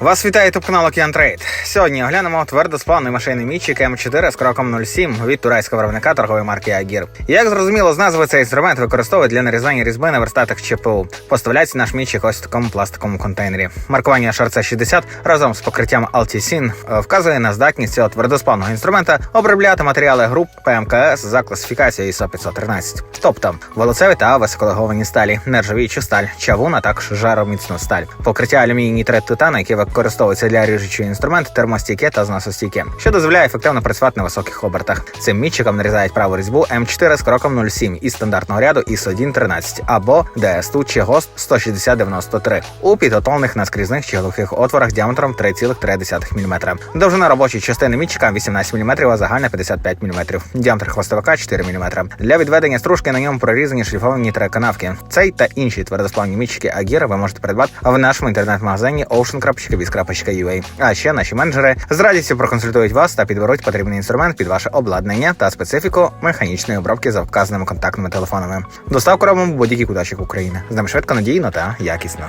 Вас вітає ютуб канал Океан Трейд. Сьогодні оглянемо твердосплавний машинний мічик М4 з кроком 07 від турецького виробника торгової марки Агір. Як зрозуміло з назви, цей інструмент використовують для нарізання різьби на верстатах ЧПУ. Поставляється наш мічик ось в такому пластиковому контейнері. Маркування HRC 60 разом з покриттям Altisin е, вказує на здатність цього твердосплавного інструмента обробляти матеріали груп ПМКС за класифікацією ISO 513. Тобто волоцеві та високолеговані сталі, нержавіючу сталь, чавун, а також жароміцну сталь. Покриття алюміній нітрит титана, яке використовується для ріжучого інструменту, термостійке та зносостійке, що дозволяє ефективно працювати на високих обертах. Цим мітчиком нарізають праву різьбу М4 з кроком 07 із стандартного ряду ISO 113 або ДСТУ чи ГОСТ 16093 у підготовлених наскрізних чи глухих отворах діаметром 3,3 мм. Довжина робочої частини мітчика 18 мм, а загальна 55 мм. Діаметр хвостовика 4 мм. Для відведення стружки на ньому прорізані шліфовані три канавки. Цей та інші твердосплавні мітчики Агіра ви можете придбати в нашому інтернет-магазині ocean.biz.ua. А ще наші менеджери з радістю проконсультують вас та підберуть потрібний інструмент під ваше обладнання та специфіку механічної обробки за вказаними контактними телефонами. Доставку робимо в будь-який куточок України. З нами швидко, надійно та якісно.